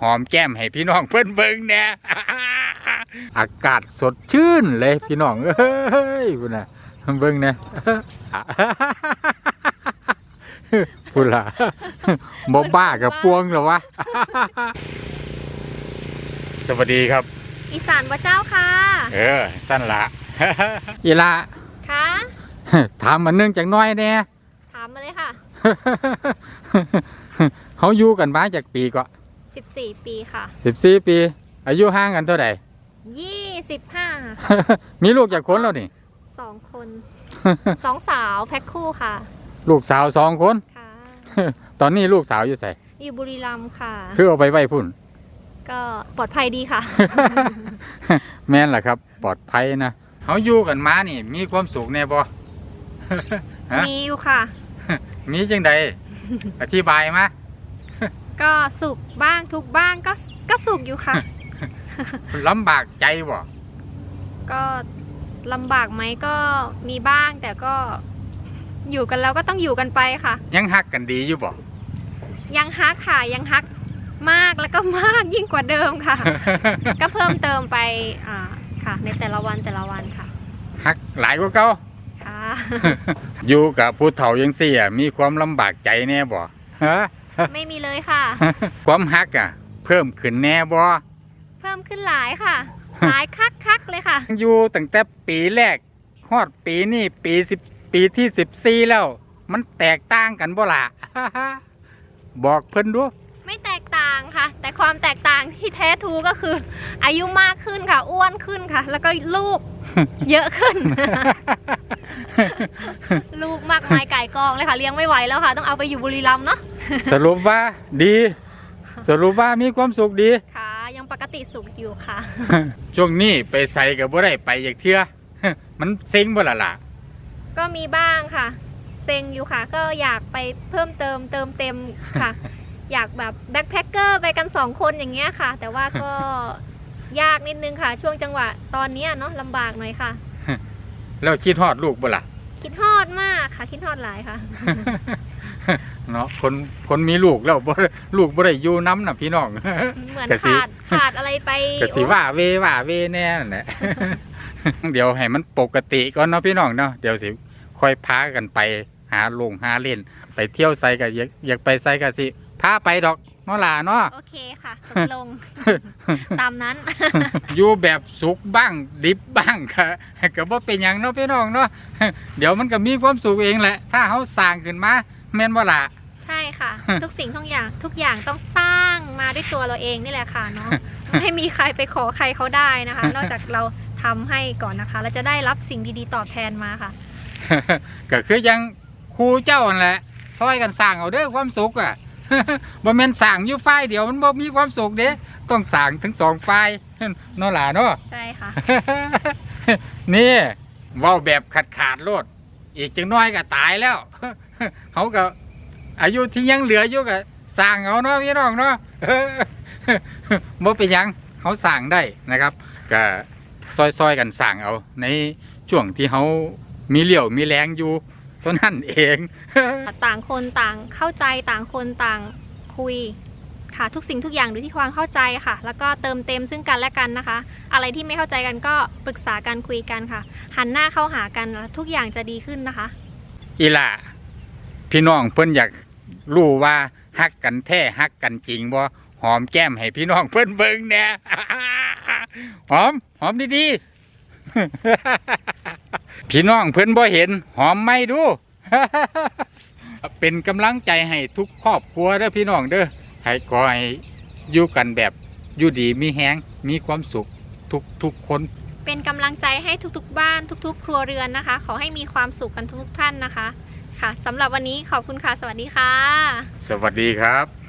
หอมแก้มให้พี่น้องเพิ่นเบิ่งแหน่อากาศสดชื่นเลยพี่น้องเอ้ยพุ่นน่ะเบิ่งแหน่พุ่นล่ะบ่บ้ากับปวงเหรอวะ สวัสดีครับ อีสานวะเจ้าค่ะ เออ สั้นละอีละค่ะถามมันเนื่องจากน้อยแน่ถามมาเลยค่ะเขาอยู่กันมาจากปีก็ 14 ปีค่ะ สิบสี่ปี อายุห่างกันเท่าไหร่ 25มีลูกจากคนแล้วนี่สองคนสองสาวแพ็คคู่ค่ะ ลูกสาวสองคน ค่ะ ตอนนี้ลูกสาวอยู่ใส่อยู่บุรีรัมย์ค่ะ คือเอาไปไว้พุ่น ก็ปลอดภัยดีค่ะ แม่นล่ะครับ ปลอดภัยนะเขาอยู่กันมานี่ มีความสุขแน่บ่ ฮะมีอยู่ค่ะ มีจังใด อธิบายมา ก็สุขบ้างทุกข์บ้างก็ก็สุขอยู่ค่ะ ลำบากใจบ่ก็ลำบากไหมก็มีบ้างแต่ก็อยู่กันแล้วก็ต้องอยู่กันไปค่ะ ยังฮักกันดีอยู่บ่ยังฮักค่ะยังฮักมากแล้วก็มากยิ่งกว่าเดิมค่ะ ก็เพิ่มเติมไปอ่าค่ะ ในแต่ละวันแต่ละวันค่ะฮักหลายกว่าเก่าค่ะ อยู่กับผู้เฒ่ายังเสียมีความลำบากใจแน่บ่ฮะ ไม่มีเลยค่ะ ความฮักอะ เพิ่มขึ้นแน่บ่เพิ่มขึ้นหลายค่ะ หลายคักคักๆเลยค่ะ อยู่ตั้งแต่ปีแรกฮอดปีนี้ปีสิบปีที่สิบสี่แล้ว มันแตกต่างกันบ่ล่ะบอกเพิ่นดูไม่แตกต่างค่ะ แต่ความแตกต่างที่แท้ทรูก็คือ อายุมากขึ้นค่ะ อ้วนขึ้นค่ะ แล้วก็ลูกเยอะขึ้น ลูกมากมายไก่กองเลยค่ะ เลี้ยงไม่ไหวแล้วค่ะ ต้องเอาไปอยู่บุรีรัมย์เนาะ สรุปว่าดี สรุปว่ามีความสุขดี ค่ะ ยังปกติสุขอยู่ค่ะ ช่วงนี้ไปใส่กับบ่ได้ไปอย่างเทื่อ มันเซ็งบ่ล่ะล่ะ ก็มีบ้างค่ะ เซ็งอยู่ค่ะ ก็อยากไปเพิ่มเติมเติมเต็มค่ะ อยากแบบแบ็คแพคเกอร์ไปกันสองคนอย่างเงี้ยค่ะ แต่ว่าก็ยากนิดนึงค่ะ ช่วงจังหวะตอนเนี้ยเนาะลำบากหน่อยค่ะ แล้วคิดฮอดลูกบ่ล่ะ คิดฮอดมากค่ะ คิดฮอดหลายค่ะ เนาะคนคนมีลูกแล้วบ่ลูกบ่ได้อยู่น้ำน่ะพี่น้องเหมือนกะสิขาดขาดอะไรไปก็สิว่าเวว่าเวแน่นั่นแหละเดี๋ยวให้มันปกติก่อนเนาะพี่น้องเนาะเดี๋ยวสิค่อยพากันไปหาลงหาเล่น ไปเที่ยวไซก็อยากอยากไปไซก็สิพาไปดอกเนาะล่ะเนาะโอเคค่ะตกลง ตามนั้น อยู่แบบสุกบ้างดิบบ้างก็ก็บ่เป็นหยังเนาะพี่น้องเนาะเดี๋ยวมันก็มีความสุขเองแหละ ถ้าเขาสร้างขึ้นมา แม่นบ่ล่ะใช่ค่ะ ทุกสิ่งทุกอย่างทุกอย่างต้องสร้างมาด้วยตัวเราเองนี่แหละค่ะเนาะไม่มีใครไปขอใครเขาได้นะคะ นอกจากเราทำให้ก่อนนะคะเราจะได้รับสิ่งดีๆตอบแทนมาค่ะก็คือยังครูเจ้านั่นแหละซอยกันสร้างเอาเด้อความสุขอะบ่แม่นสร้างอยู่ฝ่ายเดียวมันบ่มีความสุขเด้ต้องสร้างทั้งสองฝ่ายเนาะล่ะเนาะใช่ค่ะ นี่เว้าแบบขาดขาดๆโลด อีกจังน้อยก็ตายแล้วเขาก็อายุที่ยังเหลืออยู่ก็สร้างเอาเนาะพี่น้องเนาะบ่เป็นยังเขาสร้างได้นะครับก็ซอยๆกันสร้างเอา ในช่วงที่เขามีเหลี่ยวมีแรงอยู่เท่านั้นเอง ต่างคนต่างเข้าใจต่างคนต่างคุย ค่ะ ทุกสิ่งทุกอย่างอยู่ที่ความเข้าใจค่ะ แล้วก็เติมเต็มซึ่งกันและกันนะคะ อะไรที่ไม่เข้าใจกันก็ปรึกษากันคุยกันค่ะ หันหน้าเข้าหากันทุกอย่างจะดีขึ้นนะคะ อีหล่าพี่น้องเพิ่นอยากรู้ว่าฮักกันแท้ฮักกันจริงบ่หอมแก้มให้พี่น้องเพิ่นเบิ่งแหน่ยหอมหอมดีๆพี่น้องเพิ่นบ่เห็น หอมไม่ดู เป็นกำลังใจให้ทุกครอบครัวเด้อพี่น้องเด้อ ให้กอให้อยู่กันแบบอยู่ดีมีแฮงมีความสุขทุกทุกๆคน เป็นกำลังใจให้ทุกๆ บ้านทุก ๆ ครัวเรือนนะคะ ขอให้มีความสุขกันทุกๆท่านนะคะ ค่ะสำหรับวันนี้ขอบคุณค่ะ สวัสดีค่ะ สวัสดีครับ